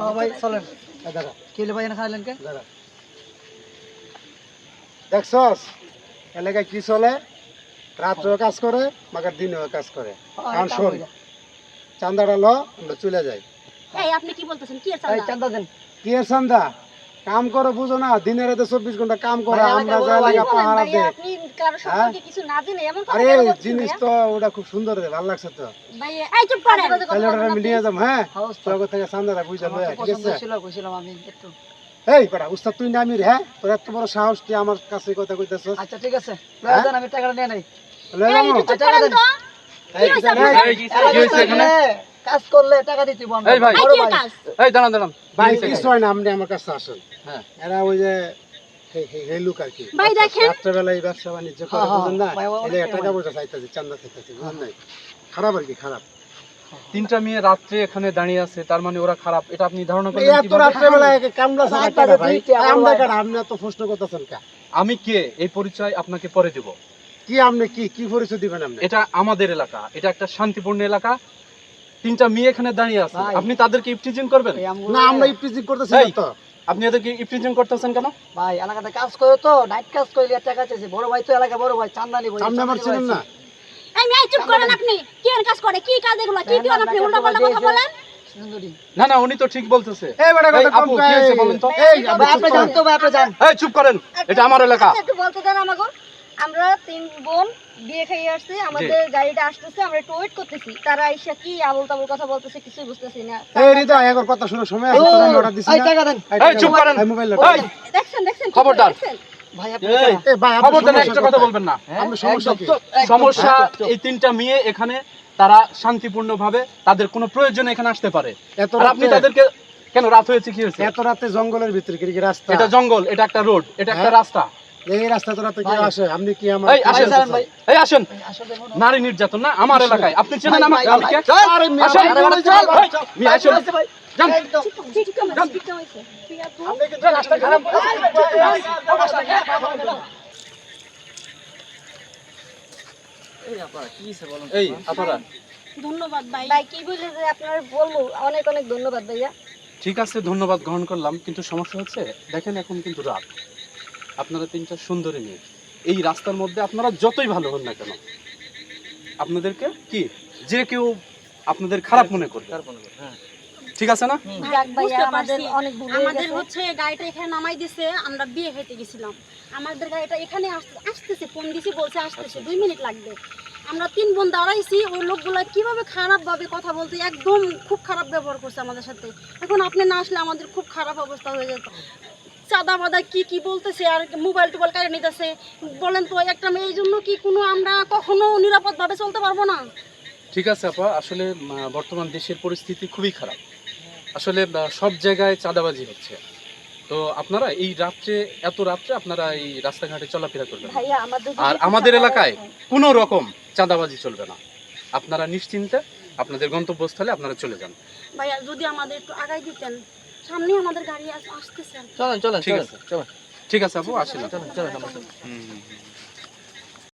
সবাই চলেন। কেলে ভাই খাইলেন কে? দেখছস এলাকায় কি চলে? রাত্রেও কাজ করে মাগার দিনেও কাজ করে। কারণ শোন চান্দাটা ল আমরা চলে যাই। আপনি কি বলতেছেন? কি চান্দা দেন। কি চান্দা কাম করে বুঝো না দিনের রাতে চব্বিশ ঘণ্টা কাম করে আমরা এলাকায় যাই বড় লাগা পাহারা দে আপনি কারও সম্পর্কে কিছু না জেনে এমন কথা আরে জিনিস তো ওটা খুব সুন্দর রে ভালো লাগছে তো। তাহলে ওটা আমি নিয়ে যাব হ্যাঁ তোর থেকে বুঝে ঠিক আছে ছিল কইছিলাম আমি একটু এই বেটা উস্তাদ তুই নামি রে হ্যাঁ তোর এত বড় সাহস তুই আমার কাছে কথা কইতেছস আচ্ছা ঠিক আছে হ্যাঁ? আমি টাকাটা নিয়ে নেই লয়ে যাব টাকা দেন। কাজ করলে টাকা দিতে বন্ধ এই ভাই। এই ভাই। এই দাঁড়ান দাঁড়ান। ভাই কিছু হয় না আপনি আমার কাছে আসেন। হ্যাঁ। এরা ওই যে হে- হে- হে লোক আর কি। ভাই দেখেন। রাত্রেবেলায় ব্যবসা বাণিজ্য করে না? ভাই, ও- এলে অনেক টাকা পয়সা চাইতেছে চান্দা চাইতেছে বুঝেন নাই? খারাপ আর কি খারাপ। তিনটা মেয়ে রাত্রে এখানে দাঁড়িয়ে আছে তার মানে ওরা খারাপ। এটা আপনি ধারণা এত কামলা ভাই। আমরা কাটা আপনি এত প্রশ্ন করতেছেন কা? আমি কে? এই পরিচয় আপনাকে পরে দেব। কি আপনি কি কি পরিচয় দিবেন আপনি? এটা আমাদের এলাকা। এটা একটা শান্তিপূর্ণ এলাকা। তিনটা মেয়ে এখানে দাঁড়িয়ে আছে। আপনি তাদেরকে ইফটিজিং করবেন? না আমরা ইপ্রিজিং করতেছি না তো। আপনি এদেরকে ইফটিজিং করতেছেন কেন? ভাই এলাকাতে কাজ করে তো নাইট কাজ করলে টাকা চাইছে। বড় ভাই তো এলাকা বড় ভাই চান্দা নিব সামনে আমার ছিলেন না? এই মেয়ে, চুপ করেন আপনি। কি এর কাজ করে? কি কাজ এগুলো? কি করেন আপনি? উল্টাপাল্টা কথা বলেন। না না উনি তো ঠিক বলতেছে। এই এই, কথা কম আপু, কি? বলেন তো? এই আপনি জান তো ভাই আপনি জান এই চুপ করেন। এটা আমার এলাকা। একটু বলতে দেন আমাকে। আমরা তিন বোন বিয়ে খাইয়ে আসছি আমাদের গাড়িটা আসতেছে আমরা একটু ওয়েট করতেছি। তারা এসে কি আবল তাবল কথা বলতেছে কিছুই বুঝতেছি না। এই হৃদয় একবার কথা শোনো সময় আছে ও, তোর আমি অর্ডার দিছি এই টাকা দেন। এই, চুপ করেন। এই মোবাইল এই, দেখছেন কি খবরদার। সমস্যা চুপ। এই তিনটা মেয়ে এখানে তারা শান্তিপূর্ণ ভাবে তাদের কোনো প্রয়োজনে এখানে আসতে পারে। আপনি তাদেরকে কেন রাত হয়েছে কি হয়েছে? এত রাতে জঙ্গলের ভিতরে রাস্তা? এটা জঙ্গল এটা একটা রোড এটা একটা হ্যাঁ? রাস্তা। এই রাস্তা তো রাতে কেউ আসে আপনি কি আমার এই আসেন ভাই। এই আসেন। নারী নির্যাতন না আমার এলাকায়। আপনি চেনেন আমাকে? আমি কে? আরে মিয়া, আসেন। মিয়া, আসেন। ভাই, যান। আপনি কিন্তু রাস্তা খারাপ। এই আপনারা ধন্যবাদ ভাই। ভাই কি বলে যে আপনার বলব অনেক অনেক ধন্যবাদ ভাইয়া। ঠিক আছে ধন্যবাদ গ্রহণ করলাম কিন্তু সমস্যা হচ্ছে দেখেন এখন কিন্তু রাত। আপনারা তিনটা সুন্দরী মেয়ে। এই রাস্তার মধ্যে আপনারা যতই ভালো হন না কেন আপনাদেরকে কি? যে কেউ আপনাদের খারাপ মনে করবে। ঠিক আছে না? আমাদের হয়ে হচ্ছে গাড়িটা এখানে নামাই দিছে আমরা বিয়ে খেতে গেছিলাম। আমাদের গাড়িটা এখানে আসতেছে ফোন দিছি বলছে আসতেছে দুই মিনিট লাগবে। আমরা তিন বোন দাঁড়াইছি ওই লোকগুলা কীভাবে খারাপ ভাবে কথা বলতে একদম খুব খারাপ ব্যবহার করছে আমাদের সাথে। এখন আপনি না আসলে আমাদের খুব খারাপ অবস্থা হয়ে যেত। চাঁদা বাদা কি কি বলতেছে আর মোবাইল টোবাইল কারে নিতেছে? বলেন তো একটা মেয়ের জন্য কি কোনো আমরা কখনো নিরাপদ ভাবে চলতে পারব না? ঠিক আছে আপা আসলে বর্তমান দেশের পরিস্থিতি খুবই খারাপ। আসলে সব জায়গায় চাঁদাবাজি হচ্ছে। তো আপনারা এই রাত্রে এত রাত্রে আপনারা এই রাস্তাঘাটে চলাফেরা করবেন ভাইয়া আর আমাদের এলাকায়। কোনো রকম চাঁদাবাজি চলবে না। আপনারা নিশ্চিন্তে আপনাদের গন্তব্যস্থলে আপনারা চলে যান। ভাইয়া যদি আমাদের একটু আগাই দিতেন। সামনে আমাদের গাড়ি আসতেছে চলেন চলেন ঠিক চলেন আছে। চলেন ঠিক আছে আপু আসেন চলেন চলেন হুম।